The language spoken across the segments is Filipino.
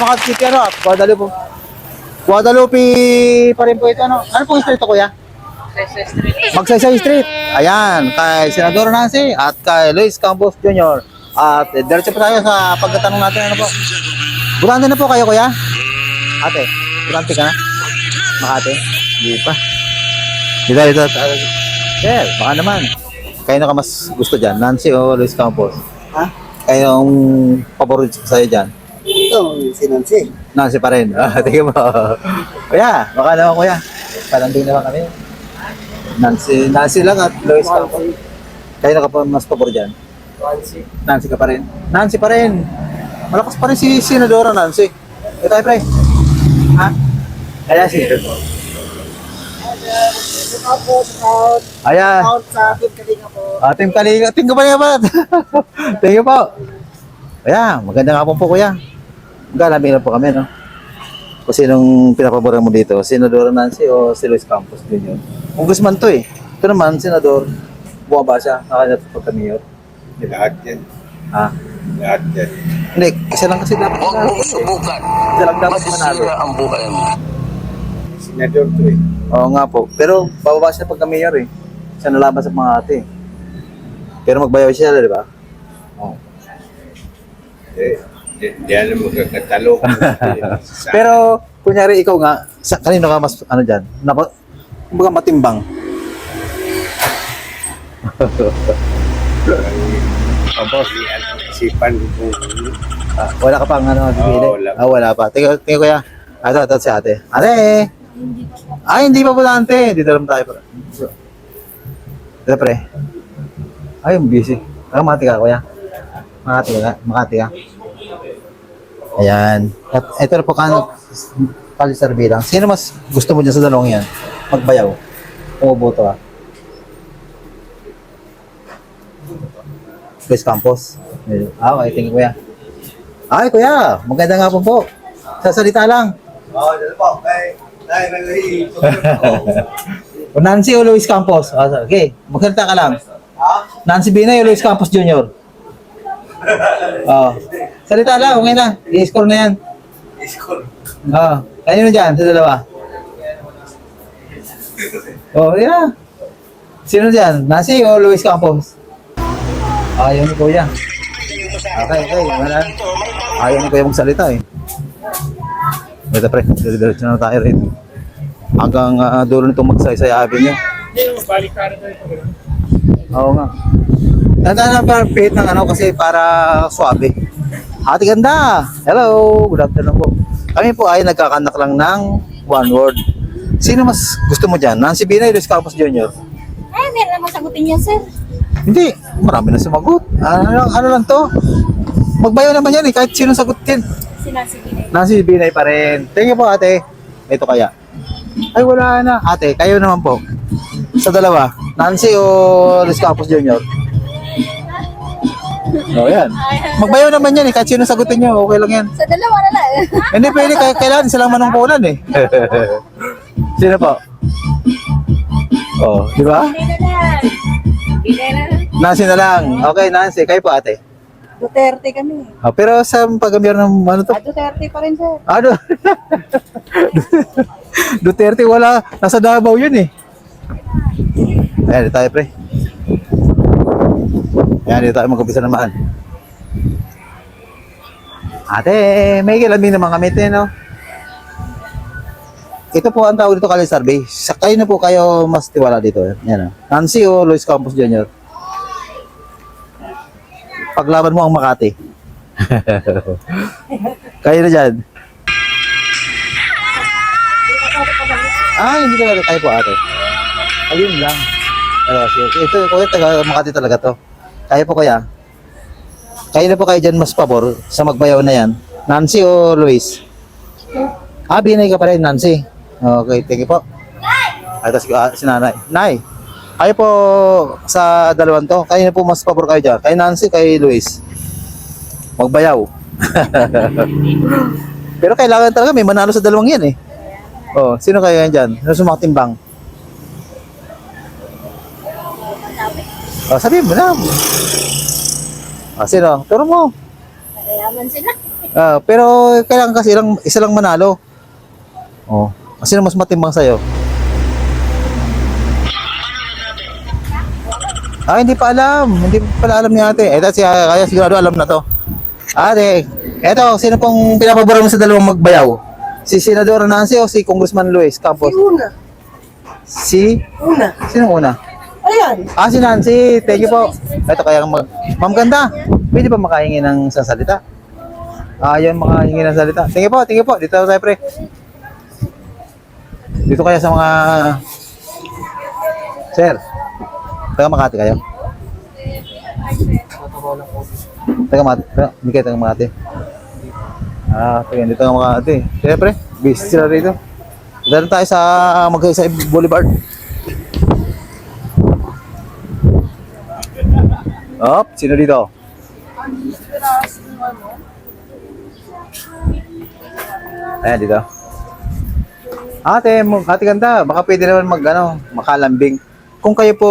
Makati City, ano, Guadalupe. Guadalupe pa rin po ito, ano. Ano pong street to, kuya? Magsaysay Street. Ayan, kay Senador Nancy at kay Luis Campos Jr. At eh, diretso pa tayo sa pagkatanong natin, ano po. Burante na po kayo, kuya? Ate, burante ka na? Makati? Hindi pa. Dito, dito. Sir, baka naman. Kayo na ka mas gusto dyan, Nancy o Luis Campos? Ha? Kayong paborito sa'yo dyan? Ito, si Nancy. Nancy pa rin. Ah, tingnan mo. Kuya, baka naman kuya. Parang din naman kami. Nancy, Nancy lang at Luis Campos. Kayo na ka pa mas pabor dyan? Nancy. Nancy ka pa rin? Nancy pa rin. Malakas pa rin si Senadora Nancy. Ito tayo, pre. Ha? Kaya si... Out, out, Ayan. out sa akin kalinga po. Ah, Team Kalinga. Team ka ba niya ba? Thank you po. Ayan, maganda nga po po kuya. Magkalabi na po kami, no? Kung sinong pinapaboran mo dito, Senadora Nancy o si Luis Campos Jr. Congressman to eh. Ito naman, Senador. Bumaba siya. Nakalat pagka-mayor. Lahat yan. Ha? Lahat yan. Hindi, isa lang kasi dapat Huwag manalo. mong subukan. Isa lang dapat manalo. Masisira ang buhay mo. Senador to eh. Oo nga po. Pero bababa siya pagka-mayor eh. Siya nalaban sa mga ate. Pero magbayaw siya, di ba? Oo. Eh, di, di alam mo kakatalo. Pero, kunyari ikaw nga, sa, kanino ka mas, ano dyan, napa, kumbaga matimbang. Tapos, isipan ko kung Ah, wala ka pang ano, bibili? Oo, wala. Ah, wala pa. Tingnan, ko ya. Ah, ito, ito si ate. Ate! Ay, hindi pa bulante. Dito lang tayo. pre. Ito, pre. Ay, busy. Ah, Makati ka, kuya. Makati ka, Makati ka. Ayan. At ito na po kan palisar bilang. Sino mas gusto mo dyan sa dalawang yan? Magbayaw. Umuboto ka. Luis Campos. Ah, okay. Tingin kuya. Ay, kuya. Maganda nga po po. Sasalita lang. Oo, dito po. Ay, ay, may O Nancy o Luis Campos? Ah, okay. Magsalita ka lang. Nancy Binay o Luis Campos Jr.? Oh. Salita lang. Okay na. I-score na yan. Iskol. Oh. Kanino dyan sa dalawa? Oh, yeah. Sino dyan? Nancy o Luis Campos? Ayaw ni Kuya. Okay, okay. Wala. Ayaw ni Kuya magsalita eh. Ito pre, diretso na tayo rito. Hanggang uh, dulo nitong magsaysay avenue. Oo nga. Tandaan na para pihit ng ano kasi para suabe. Ate ganda! Hello! Good afternoon po. Kami po ay nagkakanak lang ng one word. Sino mas gusto mo dyan? Nancy Binay, Luis Campos Jr.? Ay, meron naman sagutin yan, sir. Hindi, marami na sumagot. Ano, ano lang to? Magbayo naman yan eh, kahit sino sagutin. Sinasigilay. Nancy Binay pa rin. Thank you po ate. Ito kaya. Ay wala na. Ate, kayo naman po. Sa dalawa, Nancy o Luis Campos Jr.? Oh, yan. Magbayo naman yan eh, kahit sino sagutin nyo, okay lang yan. Sa dalawa na lang. Hindi pwede, kaya kailangan silang manungkulan eh. sino po? Oh, di ba? Hindi na lang. Hindi na lang. Nancy na lang. Okay, Nancy. Kayo po ate. Duterte kami. Oh, pero sa pag-amir ng ano to? Ah, Duterte pa rin, sir. Ano? Duterte wala. Nasa Davao yun eh. Ayan, tayo pre. Ayan, dito tayo mag-umpisa naman. Ate, may kilabing naman kami ito, no? Ito po ang tawag dito kali survey. Sa kayo na po kayo mas tiwala dito. Yan, oh. Nancy o Luis Campos Jr. Paglaban mo ang Makati. kayo na dyan. Ah, hindi talaga kayo po ate. Ayun lang. Pero. Ito, kuya, taga Makati talaga to. Kaya po kuya. Kayo na po kayo dyan mas pabor sa magbayaw na yan. Nancy o Luis? Ah, binay ka pa rin, Nancy. Okay, thank you po. Ay, tapos ah, si nanay. Nay, kayo po sa dalawan to, kayo na po mas pabor kayo dyan. Kay Nancy, kay Luis. Magbayaw. Pero kailangan talaga may manalo sa dalawang yan eh. Oh, sino kayo yan dyan? Sino sumaktimbang? Oh, sabihin mo na. Oh, sino? Turo mo. Mayaman sila. Ah, pero kailangan kasi lang, isa lang manalo. Oh. Sino mas matimbang sa'yo? Ah, hindi pa alam. Hindi pa pala alam ni ate. Eto, si kaya sigurado alam na to. Ate, eto, sino pong pinapabura mo sa dalawang magbayaw? Si Senador Nancy o si Congressman Luis Campos? Una. Si? Una. Sino una? Ayan. Ah, si Nancy. Thank you po. Ito kaya mag... Ma'am ganda, pwede ba makahingi ng isang salita? Ah, yun, makahingi ng salita. Tingin po, tingin po. Dito tayo, pre. Dito kaya sa mga... Sir, taga Makati kayo? Taga Makati? Hindi kayo taga Makati? Ah, taga dito taga Makati. Siyempre, busy sila rito. Dito tayo sa Magsaysay Boulevard. Op, sino dito? Ayan, dito. Ate, mo- ate ganda, baka pwede naman mag, ano, makalambing. Kung kayo po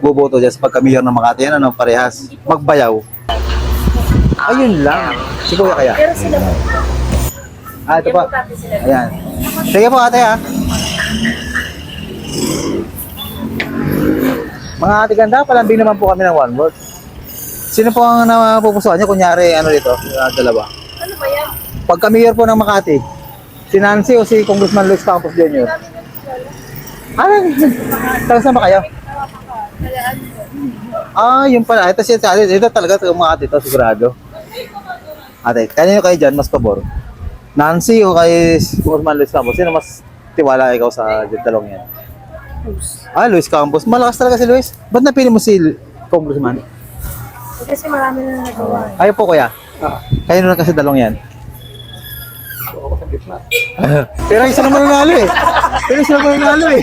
boboto dyan sa pagka-mayor ng Makati, yan, ano, parehas, magbayaw. Ayun lang. Si Kuya kaya. Pero sila po. Ah, ito pa. Ayan. Sige po ate ha. Mga ate ganda, palambing naman po kami ng one word. Sino po ang napupusuan niyo? Kunyari, ano dito? Uh, dalawa. Ano ba yan? Pagka mayor po ng Makati, si Nancy o si Congressman Luis Campos Jr. Ano? Taga saan ba kayo? Ah, yun pala. Ito siya, ate. Ito talaga sa mga ate ito, sigurado. Ate, kanino kayo dyan, mas pabor? Nancy o kay Congressman Luis Campos? Sino mas tiwala ikaw sa dalawang yan? Ah, Luis Campos. Malakas talaga si Luis. Ba't napili mo si Congressman? Kasi marami na nagawa. Ayaw po kuya. Kayo na kasi dalawang yan. Pero isa naman nanalo eh. Pero isa naman nanalo eh.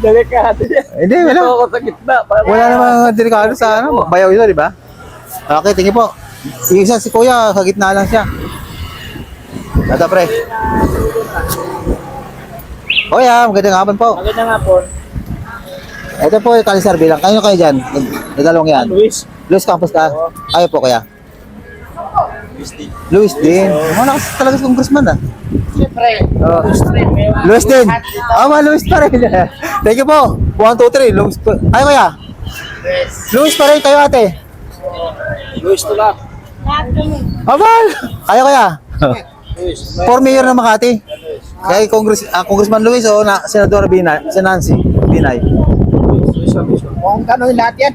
Delikado yan. Hindi, wala. Ako sa gitna. Wala namang delikado sa ano. Bayaw ito, di ba? Okay, tingin po. Yung isa si kuya, sa gitna lang siya. Tata pre. Kuya, magandang hapon po. Maganda nga po. Ito po yung kalisar bilang. Kayo kayo dyan? Nadalong yan. Luis. Luis Campos ka? Ayaw po kaya? Luis din. Malakas talaga si congressman ah. Siyempre. Oh. Luis. May Luis din. Ah, Luis pa rin. Thank you po. 1, 2, 3. Luis pa. Ay, kuya. Luis pa rin kayo ate. Luis to lang. Abal! Kayo kaya? Luis. For mayor ng Makati. Kay Congress, ah, Congressman Luis o na, Senador Binay, si Nancy Binay. Kung tanongin lahat yan.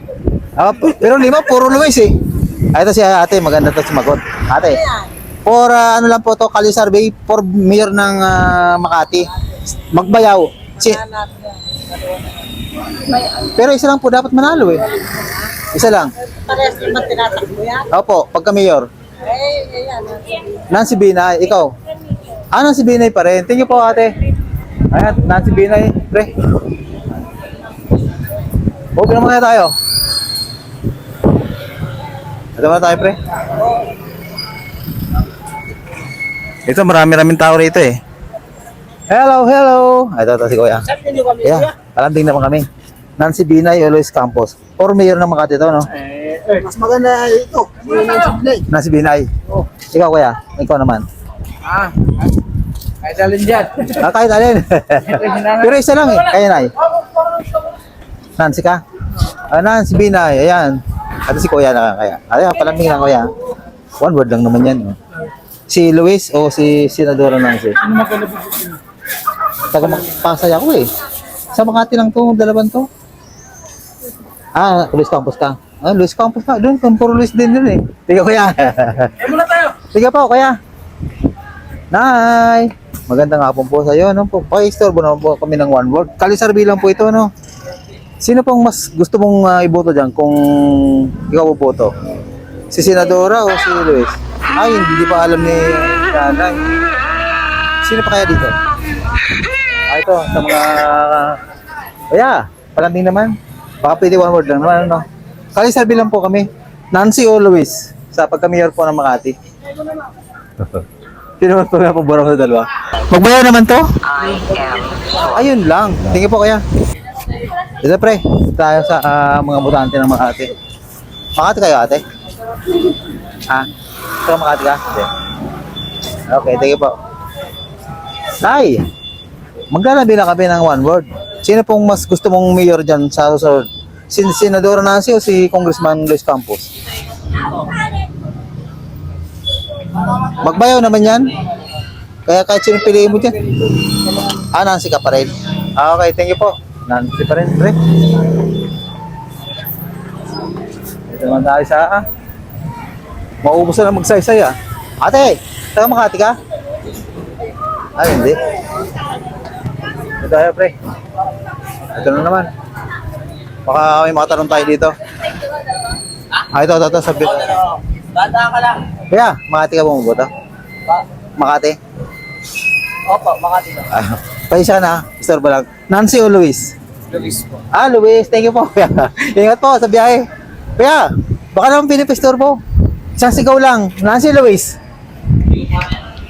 Ah, pero lima, puro Luis eh. Ay, ito si ate, maganda to sumagot. Ate, for ah, ano lang po to, Kali Survey, for mayor ng ah, Makati. Magbayaw. Si, pero isa lang po dapat manalo eh. Isa lang. Parehas naman tinatakbo yan. Opo, pagka mayor. Eh, ayan. Nancy Binay, ikaw. Ah, Nancy Binay pa rin. Thank you po ate. Ayan, Nancy Binay, pre. Okay naman kaya tayo. Ito ba tayo, pre? Ito, marami-raming tao rito eh. Hello, hello. Ito, ito si Kuya. Yeah, alanding naman kami. Nancy Binay o Luis Campos. Or mayor ng Makati to, no? Eh, eh, mas maganda ito. Yung Siblay. Nancy Binay. Oh. Ikaw, Kuya. Ikaw naman. Ah. Kahit alin dyan. Ah, kahit alin. Pero isa lang eh. Kaya na Nancy ka? Ah, Nancy Binay. Ayan. At si Kuya na kaya. Ayan, palambing lang Kuya. One word lang naman yan. Oh. Si Luis o si Senadora Nancy? Ano maganda po? Taga Pasay ako eh. Sa Makati lang to, dalawan to. Ah, Luis Campos ka. Ah, Luis Campos ka. Doon, kung puro Luis din dun eh. Tiga Kuya. Eh, muna tayo. Sige po, Kuya. Nay! Magandang hapon po sa iyo. No? Po, Pakistorbo naman po kami ng one word. Kalisar bilang po ito, no? Sino pong mas gusto mong ah, iboto dyan kung ikaw boto? Si Senadora o si Luis? Ay, hindi pa alam ni Nanay. Sino pa kaya dito? Ah, ito, sa mga... Kuya, palambing naman. Baka pwede one word lang naman, ano? Kalisar bilang po kami. Nancy o Luis sa pagka-mayor po ng Makati. Sino mas pagpapabura sa dalawa? Magbayaw naman to? Ayun lang. Tingin po kaya. Ito pre, tayo sa ah, mga butante ng Makati. Makati kayo ate? Ha? Taga Makati ka? Hindi. Okay, you po. Tay, maglalabi na kami ng one word. Sino pong mas gusto mong mayor dyan sa susunod? Si Senadora Nancy o si Congressman Luis Campos? Magbayaw naman yan. Kaya kahit sino piliin mo dyan. Ah, Nancy ka pa rin. Ah, okay, thank you po. Nancy pa rin, pre. Ito naman tayo sa... Ah. Maubos na magsaysay ah. Ate, taga Makati ka? Ay, hindi. Ito tayo, pre. Ito na naman. Baka may makatanong tayo dito. Ah, ito, ito, ito. Sabi. Bata ka lang. Kaya, Makati ka bumuboto? Makati? Opo, Makati na. Ah, paisa na. Store ba lang? Nancy o Luis? Luis po. Ah, Luis. Thank you po. Kuya. Ingat po sa biyahe. Kuya, baka naman pinipistore po. Isang sigaw lang. Nancy Luis.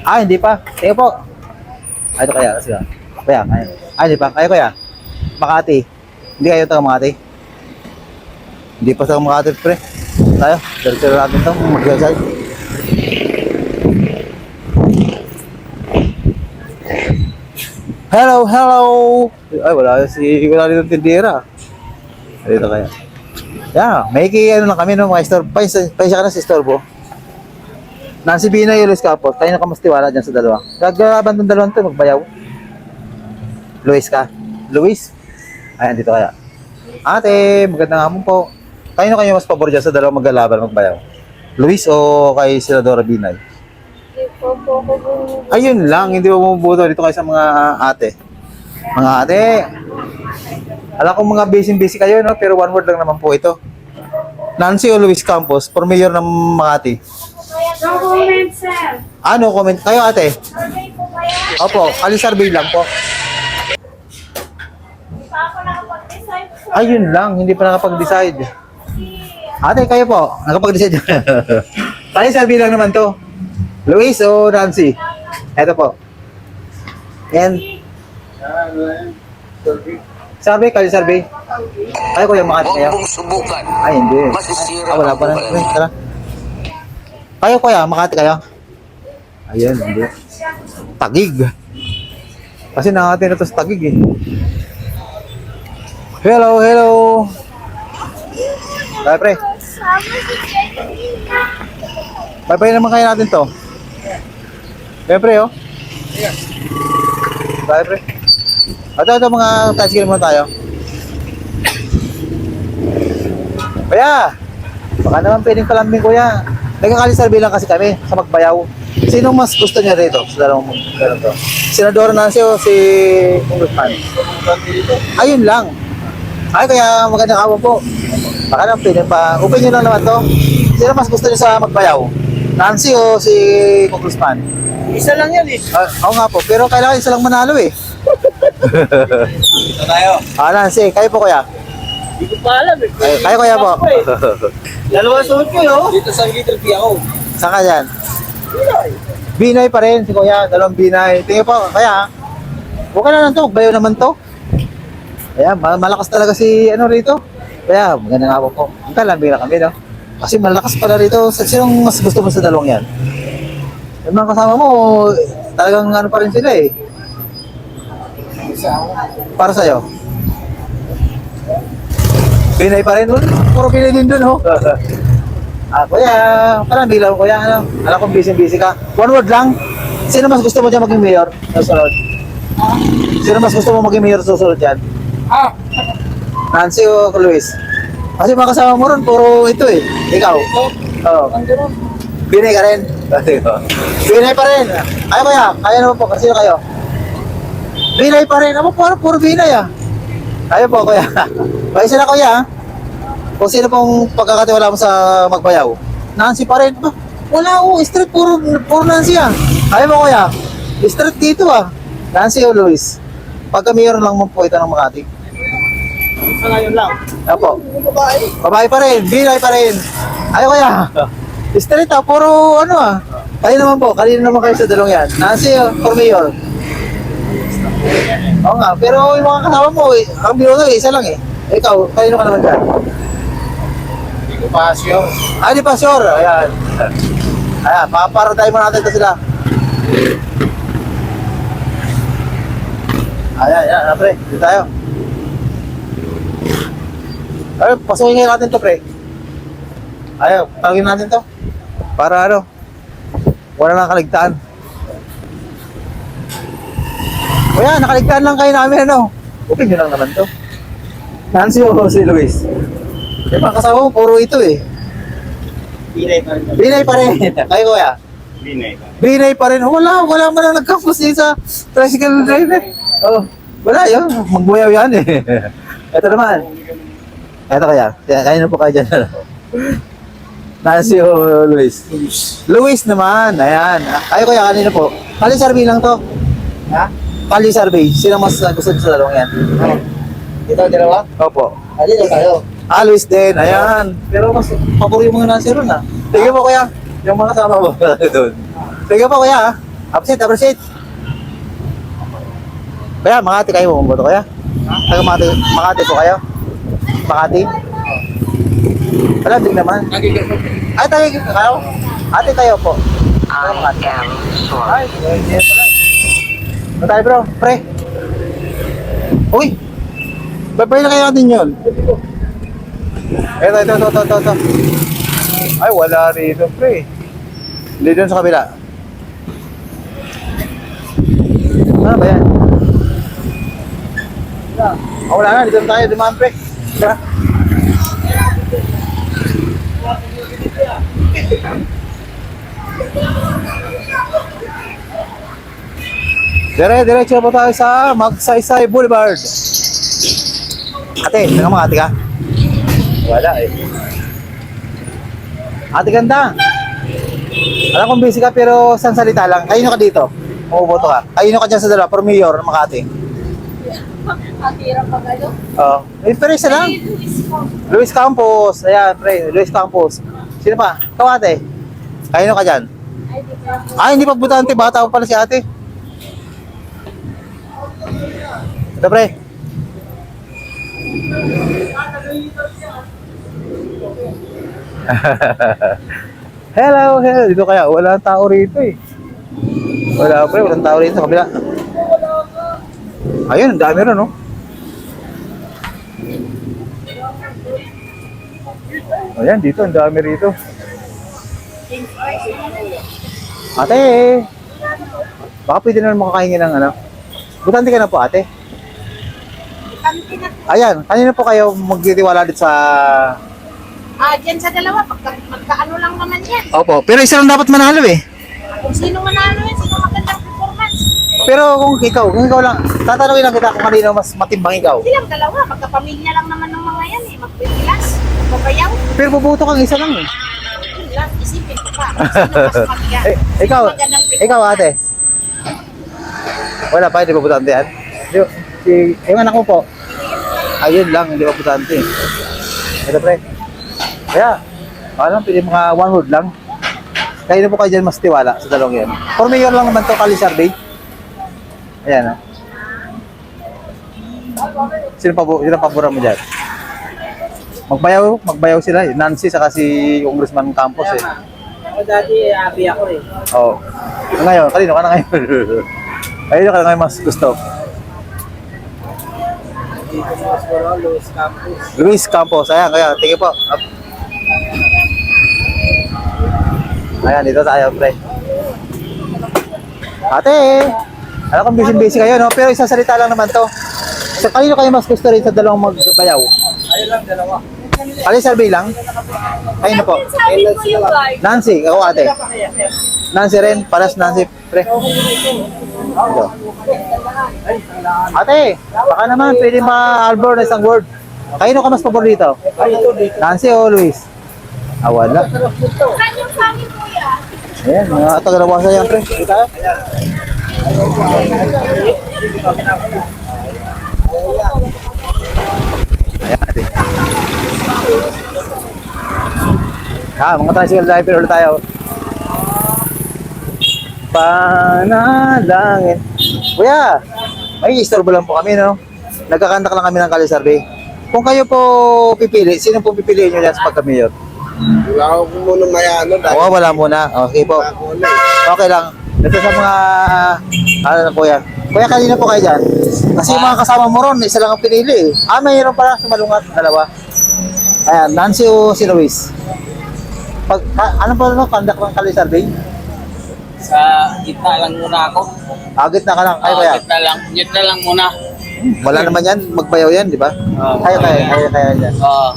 Ah, hindi pa. Thank you po. Ah, ito kaya. Sige. Kuya, kaya. Ah, hindi pa. Kaya kuya. Makati. Hindi kayo taga Makati? Hindi pa taga Makati, pre. Tayo. Diretso natin ito. Mag-side. Hello, hello! Ay, wala si wala dito tindera. Dito kaya. Yeah, may ano kami no, mga store. Paisa, paisa ka na si Storbo. Nancy Bina yung Luis Capot. Tayo na kamastiwala dyan sa dalawa. Gagaraban tong dalawang to, magbayaw. Luis ka? Luis? Ayan, dito kaya. Ate, magandang hapon po. Na kayo mas pabor dyan sa dalawa maglalaban, magbayaw. Luis o kay Senadora Binay? Ayun lang, hindi mo bumubuto dito kayo sa mga ate. Mga ate, alam ko mga busy-busy kayo, no? pero one word lang naman po ito. Nancy o Luis Campos, for mayor ng Makati. No comment, sir. Ano, comment kayo ate? Survey po kaya? Opo, kali survey lang po. Hindi pa ako nakapag-decide, sir. Ayun lang, hindi pa nakapag-decide. Ate, kayo po, nakapag-decide. kali survey lang naman to. Luis o Nancy? Eto po. And, survey, kali survey. Kayo kuya, Makati kayo? Huwag mong subukan. Ay, hindi. Masisira Ah, wala pa buhay. Pre, tara. Kayo kuya, Makati kayo? Ayun, hindi. Tagig. Kasi nakati na to sa tagig eh. Hello, hello. Bye, pre. Bye, bye naman kayo natin to. Bye, pre, oh. Bye, pre. Ito, ito mga tricycle muna tayo. Kuya, baka naman pwedeng palambing kuya. Nagkakalisalbi lang kasi kami sa magbayaw. Sino mas gusto niya rito sa dalawang ganun to? Senadora Nancy o si Congressman? Ayun lang. Ay, kaya magandang hapon po. Baka pwedeng pa. Opinion lang naman to. Sino mas gusto niya sa magbayaw? Nancy o si Congressman? Isa lang yan eh. Ah, oo nga po, pero kailangan isa lang manalo eh. Ito tayo. Ah, Nancy, kayo po kuya. Hindi ko pa alam eh. Ay, kayo kuya po. Dalawa suot ko no? Dito sa Little P ako. Saan ka dyan? Binay pa rin si Kuya, dalawang binay. Tingnan po, kaya, okay na lang to, bayo naman to. Kaya, ma- malakas talaga si ano rito. Kaya, maganda nga po po. Ang kalambing na kami, no? Kasi malakas pala rito. Sa- Sinong mas gusto mo sa dalawang yan? Yung mga kasama mo, talagang ano pa rin sila eh. Para sa'yo. Pinay pa rin. Puro pinay din dun, ho. Ah, kuya, parang bilang kuya, ano? Alam kong busy-busy ka. One word lang. Sino mas gusto mo dyan maging mayor? Susunod. Sino mas gusto mo maging mayor susunod dyan? Ah! Nancy o Luis? Kasi mga kasama mo ron, puro ito eh. Ikaw? Oo. Binay ka rin? Binay pa rin. Ay kuya, kaya naman po. Kasi kayo? Binay pa rin. Ako puro, puro binay ah. Kaya po kuya. Paisa na kuya ah. Kung sino pong pagkakatiwala mo sa magbayaw? Nancy pa rin. Ah, wala oh, street puro, puro Nancy ah. Kaya mo kuya? Street dito ah. Nancy o Luis? Pagka mayor lang mo po ito ng Makati. Ngayon lang. Apo. Babae pa rin, binay pa rin. Ay kuya. Street ah, puro ano ah. Kayo naman po, kanino naman kayo sa dalawang yan? Nancy o for mayor? Oo nga, pero yung mga kasama mo, eh, ang biro eh, isa lang eh. Ikaw, kanino ka naman dyan? Pasyo. Ah, di pa sure. Ayan. Ayan, paparatay mo natin ito sila. Ayan, ayan, ayan, pre. Dito tayo. Ay, pasukin ngayon natin to, pre. Ayaw, talagin natin to. Para ano, wala nang kaligtaan. O yan, nakaligtaan lang kayo namin, ano. Okay nyo lang naman to. Nancy o si Luis? Yung mga kasama mo, puro ito eh. Pinay pa rin. Binay pa rin. Kayo kuya? Pinay pa. Binay pa rin. Wala, wala man lang nagkampus din sa tricycle driver. Oh, wala yun. Magbuyaw yan eh. Ito naman. Ito kaya. Kaya kayo na po kayo dyan. ano. O Luis? Luis naman. Ayan. Kayo kaya kanina po. Kali survey lang to. Ha? Kali survey. Sino mas gusto sa dalawang yan? Ito, dalawa? Opo. Alin na tayo? Ah, Luis din. Ayan. Pero mas papuri mo nga Nancy ron ah. Sige po kuya. Yung mga kasama mo doon. Sige po kuya ah. Absent, absent. Kuya, Makati kayo mo boto kuya? Taga Makati, Makati po kayo? Makati? Wala din naman. Ay, taga kayo? Ate kayo po. Taga Makati. Ay, hindi pala. Ano tayo bro? Pre. Uy! Babay na kayo natin yun. Ito, ito, ito, ito, ito, ito. Ay, wala rito, pre. Hindi doon sa kabila. Ano ba yan? Oh, wala na, dito tayo, dumaan, pre. Tara. Dire, diretso po tayo sa Magsaysay Boulevard. Ate, taga mga ate ka? Wala eh. Ate ganda. Alam kong busy ka pero isang salita lang. Kayo ka dito. Umuboto ka. Kayo ka dyan sa dalawa. For mayor Makati. Ang hirap pag ano. Oo. Eh, pero isa lang. Ay, Luis po. Luis Campos. Ayan, pre. Luis Campos. Sino pa? Ikaw ate. Kayo ka dyan. Ay, di po. Ah, hindi pa butante. Bata pa pala si ate. Ito, pre. hello, hello. Dito kaya, wala tao rito eh. Wala pre, walang tao rito sa kabila. Ayun, ang dami rin, no? Ayan, dito, ang dami rito. Ate, baka pwede na makakahingi ng ano. Butante ka na po, ate. Ayan, kanina po kayo magtitiwala dito sa... Ah, dyan sa dalawa. Pagka, magkaano lang naman yan. Opo, pero isa lang dapat manalo eh. Kung sino manalo yan. Pero kung ikaw, kung ikaw lang, tatanungin lang kita kung kanino mas matimbang ikaw. Silang dalawa. Magkapamilya lang naman ng mga yan eh. Magpipilas. Magpapayaw. Pero bubuto kang isa lang eh. Lang. Isipin ko pa. Sino mas mabigat? Eh, ikaw, ikaw ate. Wala pa, hindi pa butante yan. Si, yung anak mo po, ayun lang, hindi pa butante. Ito pre. Kaya, alam, pwede mga one word lang. Kayo na po kayo dyan mas tiwala sa dalawang yan. For mayor lang naman to, Kali Survey. Ayan, oh. Sino pa po, sino pabura mo dyan? Magbayaw, magbayaw sila eh. Nancy saka si Congressman Campos eh. Ako dati, abi ako eh. Oo. Oh. Ngayon, kanino ka na ngayon? kanino ka na ngayon mas gusto? Dito sa Luis Campos. Luis Campos. Ayan, kaya, tingin po. Up. Ayan, dito tayo, pre. Ate, alam kong busy-busy kayo, no? Pero isang salita lang naman to. So, kanino kayo mas gusto rin sa dalawang magbayaw? Ayun lang, dalawa. Kali survey lang? Kayo na po. Nancy, ako ate. Nancy rin, paras Nancy, pre. Ito. Ate, baka naman pwede ma-albor na isang word. Kayo ka mas paborito? Nancy o Luis? Ah, wala. Saan yung sa amin, kuya? Ayan, mga tagalawasa yan, pre. Tayo. Ayan, ate. Ah, mga tricycle driver ulit tayo. Panalangin. Kuya, may istorbo lang po kami, no? Nagkakandak lang kami ng Kali Survey. Kung kayo po pipili, sino po pipiliin nyo yan sa pagka-mayor? Wala ko muna may ano. Oo, wala muna. Okay po. Okay lang. Ito sa mga, ano na kuya. Kuya, kanina po kayo dyan. Kasi yung mga kasama mo ron, isa lang ang pinili eh. Ah, mayroon pala sa malungat, dalawa. Ayan, Nancy o si Luis. Pag, ka, ano pa no, conduct ng kali survey? Sa gitna lang muna ako. Agit na ka lang. Ay, Oo, kuya. gitna lang. Gitna lang muna. Wala naman yan. Magbayaw yan, di ba? Oo. Kaya, kaya, kaya, kaya yan. Oo.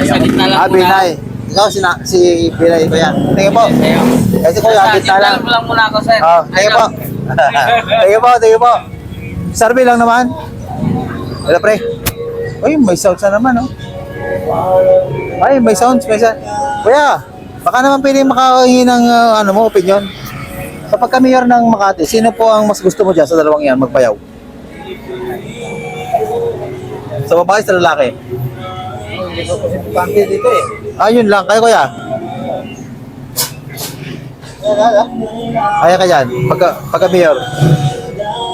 Sa gitna lang Ah, muna. Binay. Ikaw, si, na, si Binay ko yan. Tingin po. Sa'yo. Kasi Sa agit na lang. lang muna ako, sir. Oh, tingin po. tingin po, tingin po. Survey lang naman. Wala pre. Uy, may sounds na naman, oh. Ay, may sounds, may sounds. Kuya, baka naman pwede makahingi ng uh, ano mo, opinion. Sa pagka-mayor ng Makati, sino po ang mas gusto mo dyan sa dalawang yan, magbayaw? Sa babae, sa lalaki? Ko dito eh. Ah, yun lang. Kayo, kuya? Kaya ka dyan, pagka, pagka-mayor.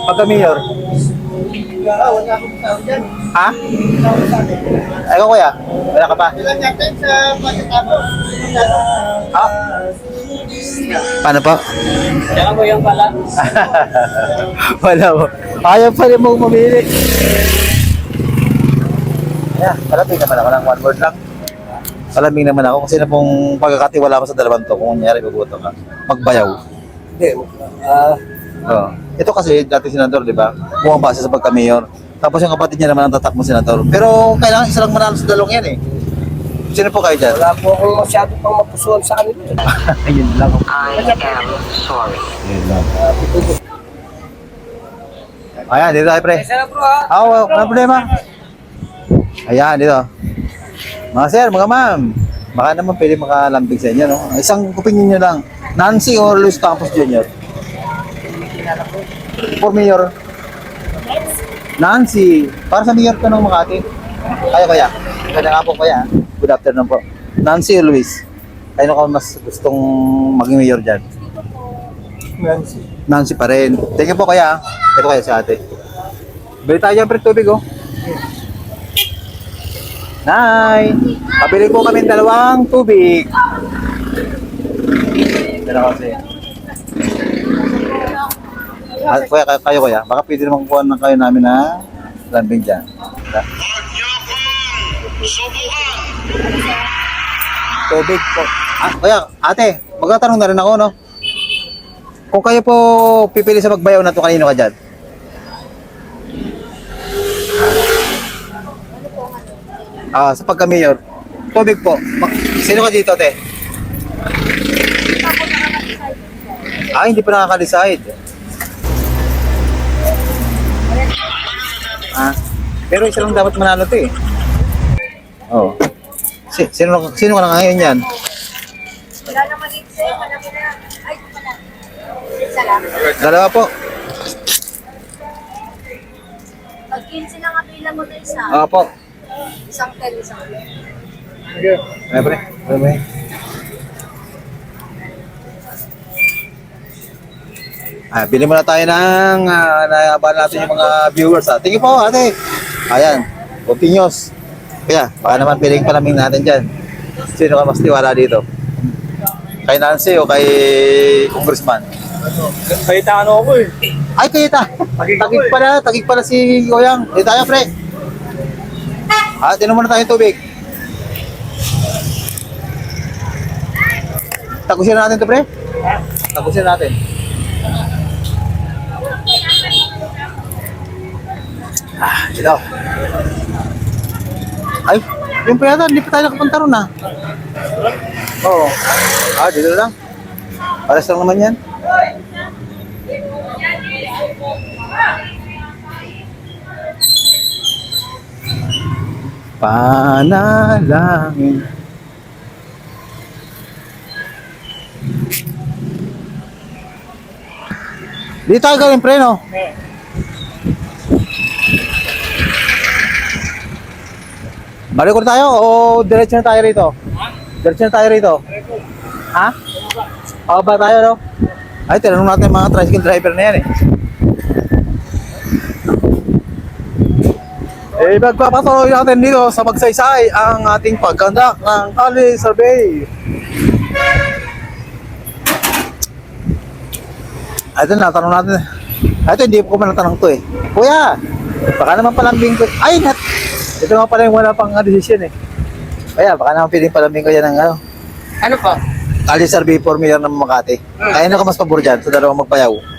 Pagka-mayor. Ah, wala akong tao dyan. Ha? Ay, kuya. Wala ka pa? Ilan natin sa pagkatapos? Ha? Paano po? Kaya mo yung pala. Wala mo. Ayaw pa rin mong mamili. Yeah, palambing naman ako ng one word lang. Palambing naman ako kasi na pong pagkakatiwala mo sa dalawang to kung nangyari gugutom ka. Magbayaw. Hindi. Ah, Oo. Ito kasi dati senador, di ba? Bumabasa sa pagka-mayor. Tapos yung kapatid niya naman ang tatak mo senador. Pero kailangan isa lang manalo sa dalawang yan eh. Sino po kayo dyan? wala po akong masyado pang mapusuan sa kanila. Ayun lang. I am sorry. Ayun lang. Ayan, dito tayo pre. Isa na bro ha. Ah, oh, problema. Ayan, dito. Mga sir, mga ma'am, baka naman pwede makalambing sa inyo, no? Isang opinion nyo lang. Nancy or Luis Campos Jr.? For mayor. Nancy. Para sa mayor ka ng Makati. Kaya kaya. Kaya nga po kaya. Good afternoon po. Nancy or Luis? Kayo ka mas gustong maging mayor dyan? Nancy. Nancy pa rin. Thank you po kaya. Ito kaya si ate. Bili tayo dyan pre tubig oh. Nay! Pabili po kami ng dalawang tubig. Na kasi. Ah, kuya, kayo, kayo kuya. Baka pwede naman kuha ng kayo namin na lambing dyan. Ha? Tubig po. Ah, kuya, ate, magtatanong na rin ako, no? Kung kayo po pipili sa magbayaw na to, kanino ka dyan? Ah, sa pagka-mayor. Tubig po. Ma- Sino ka dito, te? Ah, hindi pa nakaka-decide. Ah, pero isa lang dapat manalo to eh. Oo. Si, sino, sino ka na ngayon yan? Wala naman dito sa'yo. Wala mo na. Ay, wala. Lang. Dalawa po. Pag 15 lang ang pila mo na isa. Oo po. Isang 10, isang 10. Ay, pre. Ay, pre. Ah, bili muna tayo ng uh, naabahan natin yung mga viewers. Ah. Tingin po, ate. Ayan, continuous. Kaya, baka naman piling palaming natin dyan. Sino ka mas tiwala dito? Kay Nancy o kay Congressman? Salita ano ako eh. Ay, kaya ta. Tagig Tagig eh. pala, tagig pala si Goyang. Dito tayo, pre. Ah, tinan muna tayo tubig. Tagusin natin to, pre. Tagusin natin. Ah, ito. Ay, yung pa yata, hindi pa tayo nakapunta ron ah. Oo. Ah, dito lang. Pares lang naman yan. Panalangin. Dito tayo galing pre, no? Balik ko na tayo o diretso na tayo rito? Diretso na tayo rito? Ha? Pababa tayo, no? Ay, tinanong natin yung mga tricycle driver na yan eh. Eh, magpapatuloy natin dito sa magsaysay ang ating pagkandak ng Kali Survey. Ito na, tanong natin. Ito, hindi ko man natanong to eh. Kuya, baka naman palambing ko. Ay, nat! Ito nga pala yung wala pang uh, decision eh. Kaya, baka naman piling palambing ko yan ng ano. Ano po? Kali Survey for Mayor ng Makati. Kaya na ka mas pabor dyan sa dalawang magpayaw.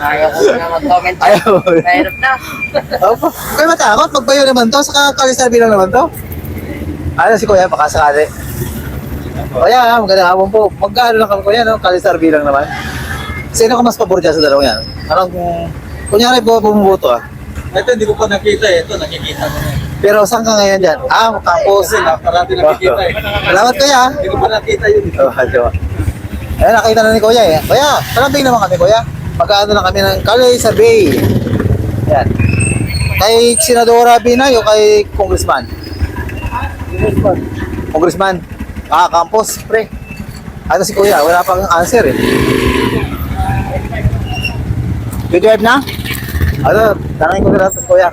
Ayaw ko na mag-comment. Ayaw. Mahirap na. Opo. Kaya matakot, magpayaw naman to. Saka Kali Survey lang naman to. Ano si Kuya, baka sakali. Kuya, magandang hapon po. Magkano lang kami Kuya, no? Kali Survey lang naman. Sino ka mas pabor dyan sa dalawang yan? Anong, kunyari po bumuboto ah. Ito, hindi ko pa nakita eh. Ito, nakikita ko na. Pero saan ka ngayon dyan? Ah, campus. Parati nakikita eh. Salamat Kuya. Hindi ko pa nakita yun. Oh, Ayun, nakita na ni Kuya eh. Kuya, palambing naman kami Kuya. Magkaano lang kami ng Kali Survey. Yan. Kay Senadora Binay o kay Congressman? Congressman. Congressman. Ah, campus, pre. Ano si Kuya? Wala pang answer eh. Good drive na? Ano, tanongin ko na natin Kuya.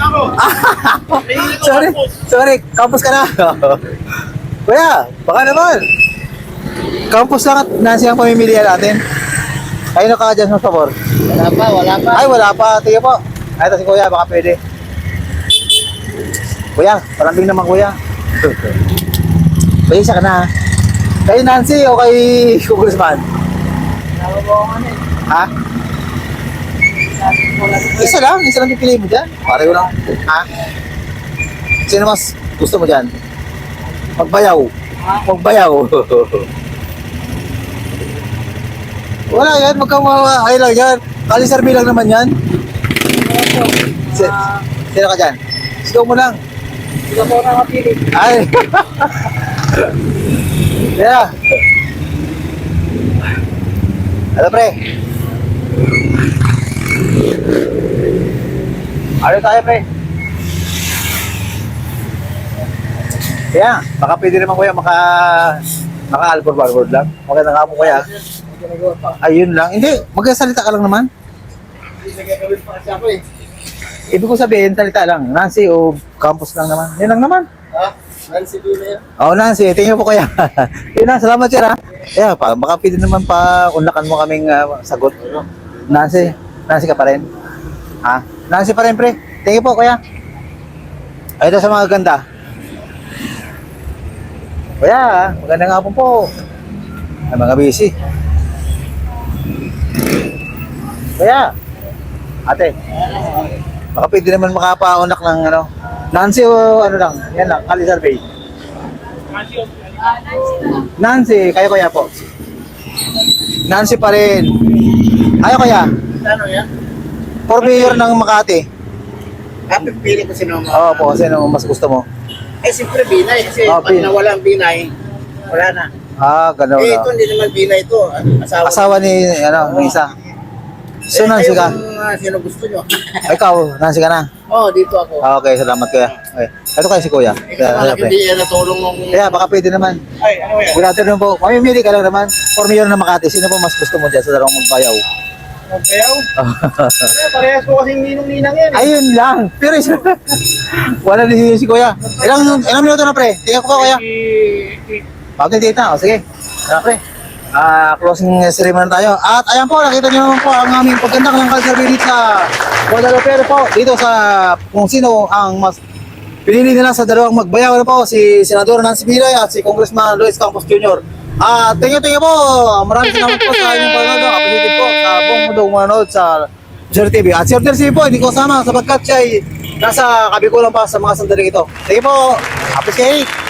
sorry, sorry, campus ka na. Kuya, baka naman. Campus lang at nasi ang pamimilihan natin. Kayo na ka dyan sa favor. Wala pa, wala pa. Ay, wala pa. Tingnan po. Ay, ito si Kuya, baka pwede. Kuya, parambing naman Kuya. Kuya, isa ka na. Kay Nancy o kay Congressman? Ha? Isa lang, isa lang pipili mo dyan. Pareho lang. Ha? Sino mas gusto mo dyan? Magbayaw. Magbayaw. Wala yan, magkamawa. Ay lang yan. Kali survey lang naman yan. Si, sino ka dyan? Sigaw mo lang. Hindi ko nakapili. Ay. yeah. Ano pre? Ano tayo pre? Kaya, baka pwede naman kuya maka maka alcohol barboard lang. Maganda nga po kuya. Ayun lang. Hindi, magsasalita ka lang naman. Hindi nagagawin pa kasi ako eh. Ibig ko sabihin, salita lang. Nancy o campus lang naman. Yun lang naman. Ha? Nancy Duna yan. Oo, Nancy. Tingnan po kaya. Yun na, salamat sir ha. Kaya, pa, baka pwede naman pa unlakan mo kaming ah, sagot. Nancy, Nancy ka pa rin? Ha? Nancy pa rin, pre. Tingnan po, kuya. Ay, ito sa mga ganda. Kuya, maganda nga po po. Ay, mga busy. Kuya, ate, baka pwede naman makapaunak ng ano, Nancy o ano lang, yan lang, Kali Survey. Nancy, kayo kuya po. Nancy pa rin. Kayo kuya, Ano yan? for mayor ng Makati. Ah, pipili ko sino mo. Oo po, sino mas gusto mo? Eh, siyempre Binay. Kasi Oh, pag nawala ang Binay, wala na. Ah, gano'n. eh, ito hindi naman Binay ito. Asawa. Asawa ni, ano, ng isa. So, Eh, kayo ka? kung, ah, sino gusto nyo? Ikaw, Nancy ka na? oh, dito ako. Ah, okay, salamat kuya. Okay. Ito kayo si kuya. Ikaw Kaya, malaki pre. hindi yan natulong nung... Kaya baka pwede naman. Ay, ano yan? Good afternoon po. Mamimili ka lang naman. For mayor ng Makati, sino po mas gusto mo dyan sa dalawang magbayaw? Magbayaw? Eh, parehas ko kasing ninong-ninang yan. eh. Ayun lang. Pero isa. Wala na si kuya. Ilang, ilang minuto na pre? Tingnan ko po kuya. Okay, tita. O sige. Ano pre? Ah, closing ceremony tayo. At ayan po, nakita niyo naman po ang aming pagganda ng culture dito sa Guadalupe po. Dito sa kung sino ang mas pinili nila sa dalawang magbayaw na po si Senador Nancy Pilay at si Congressman Luis Campos Jr. Ah, tingin tingin po. Maraming salamat po sa inyong panonood. Appreciated po sa buong mundo manonood sa Sir TV. At Sir TV po, hindi ko sama sapagkat siya ay nasa kabikulan pa sa mga sandaling ito. Sige po, appreciate.